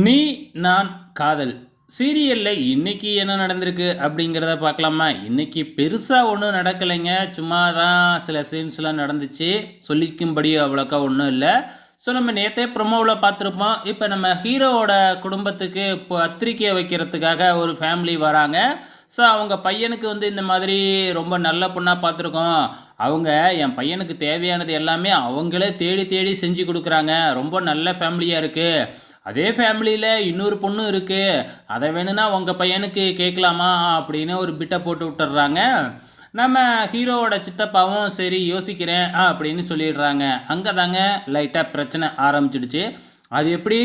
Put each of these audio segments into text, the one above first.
நீ நான் காதல். சீரியலில் இன்றைக்கி என்ன நடந்திருக்கு அப்படிங்கிறத பார்க்கலாமா? இன்றைக்கி பெருசாக ஒன்றும் நடக்கலைங்க. சும்மா தான் சில சீன்ஸ்லாம் நடந்துச்சு. சொல்லிக்கும்படி அவ்வளோக்கா ஒன்றும் இல்லை. ஸோ நம்ம நேற்றே ப்ரொமோவில் பார்த்துருப்போம். இப்போ நம்ம ஹீரோவோட குடும்பத்துக்கு இப்போ பத்திரிக்கை வைக்கிறதுக்காக ஒரு ஃபேமிலி வராங்க. ஸோ அவங்க பையனுக்கு வந்து இந்த மாதிரி ரொம்ப நல்ல பொண்ணாக பார்த்துருக்கோம். அவங்க என் பையனுக்கு தேவையானது எல்லாமே அவங்களே தேடி தேடி செஞ்சு கொடுக்குறாங்க. ரொம்ப நல்ல ஃபேமிலியாக இருக்குது அதே ஃபேமிலியில் இன்னொரு பொண்ணு இருக்குது அதை வேணும்னா உங்கள் பையனுக்கு கேட்கலாமா அப்படின்னு ஒரு பிட்டை போட்டு விட்டுறாங்க நம்ம ஹீரோவோட சித்தப்பாவும் சரி யோசிக்கிறேன் ஆ அப்படின்னு சொல்லிடுறாங்க. அங்கே தாங்க லைட்டாக பிரச்சனை ஆரம்பிச்சிடுச்சு. அது எப்படி?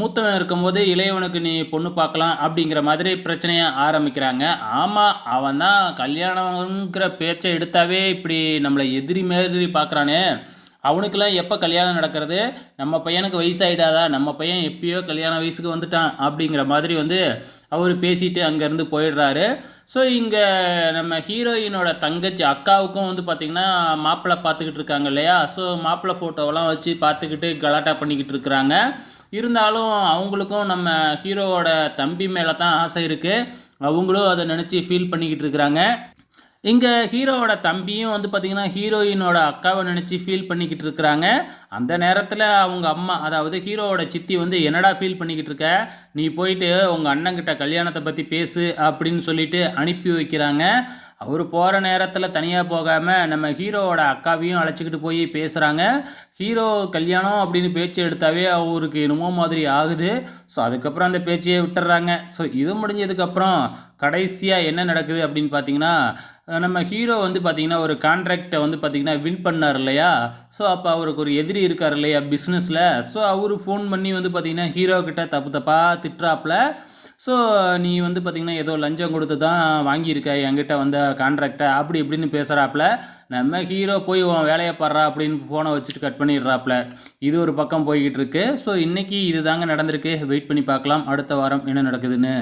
மூத்தவன் இருக்கும்போது இளையவனுக்கு நீ பொண்ணு பார்க்கலாம் அப்படிங்கிற மாதிரி பிரச்சனையை ஆரம்பிக்கிறாங்க. ஆமாம் அவன் தான் கல்யாணங்கிற பேச்சை எடுத்தாவே இப்படி நம்மளை எதிரி மாதிரி பார்க்குறானே. அவனுக்கெல்லாம் எப்போ கல்யாணம் நடக்கிறது? நம்ம பையனுக்கு வயசாயிடாதா? நம்ம பையன் எப்பயோ கல்யாண வயசுக்கு வந்துட்டான் அப்படிங்கிற மாதிரி வந்து அவர் பேசிட்டு அங்கேருந்து போயிடுறாரு. ஸோ இங்கே நம்ம ஹீரோயினோட தங்கச்சி அக்காவுக்கும் வந்து பார்த்திங்கன்னா மாப்பிள்ளை பார்த்துக்கிட்டு இருக்காங்க இல்லையா? ஸோ மாப்பிள்ளை ஃபோட்டோவெல்லாம் வச்சு பார்த்துக்கிட்டு கலாட்டா பண்ணிக்கிட்டு இருக்கிறாங்க. இருந்தாலும் அவங்களுக்கும் நம்ம ஹீரோவோட தம்பி மேலே தான் ஆசை இருக்குது அவங்களும் அதை நினச்சி ஃபீல் பண்ணிக்கிட்டு இருக்கிறாங்க. இங்கே ஹீரோவோட தம்பியும் வந்து பார்த்திங்கன்னா ஹீரோயினோட அக்காவை நினச்சி ஃபீல் பண்ணிக்கிட்டு இருக்கிறாங்க. அந்த நேரத்தில் அவங்க அம்மா அதாவது ஹீரோவோட சித்தி வந்து என்னடா ஃபீல் பண்ணிக்கிட்டு இருக்க? நீ போயிட்டு உங்கள் அண்ணங்கிட்ட கல்யாணத்தை பற்றி பேசு அப்படின்னு சொல்லிட்டு அனுப்பி வைக்கிறாங்க. அவர் போகிற நேரத்தில் தனியாக போகாமல் நம்ம ஹீரோவோட அக்காவையும் அழைச்சிக்கிட்டு போய் பேசுகிறாங்க ஹீரோ கல்யாணம் அப்படின்னு பேச்சு எடுத்தாவே அவருக்கு என்னமோ மாதிரி ஆகுது. ஸோ அதுக்கப்புறம் அந்த பேச்சையே விட்டுறாங்க. ஸோ இது முடிஞ்சதுக்கப்புறம் கடைசியாக என்ன நடக்குது அப்படின்னு பார்த்தீங்கன்னா நம்ம ஹீரோ வந்து பார்த்திங்கன்னா ஒரு கான்ட்ராக்டை வந்து பார்த்திங்கன்னா வின் பண்ணார் இல்லையா? ஸோ அப்போ அவருக்கு ஒரு எதிரி இருக்கார் இல்லையா பிஸ்னஸில் ஸோ அவர் ஃபோன் பண்ணி வந்து பார்த்திங்கன்னா ஹீரோ கிட்ட தப்பு தப்பாக திட்டுறாப்புல. ஸோ நீ வந்து பார்த்திங்கன்னா ஏதோ லஞ்சம் கொடுத்து தான் வாங்கியிருக்க என்கிட்ட வந்த கான்ட்ராக்டை அப்படி இப்படின்னு பேசுகிறாப்புல நம்ம ஹீரோ போய் உன் வேலையை பாடுறா அப்படின்னு ஃபோனை வச்சுட்டு கட் பண்ணிடுறாப்புல. இது ஒரு பக்கம் போய்கிட்டு இருக்கு. ஸோ இன்றைக்கி இது தாங்க நடந்திருக்கு. வெயிட் பண்ணி பார்க்கலாம். அடுத்த வாரம் என்ன நடக்குதுன்னு.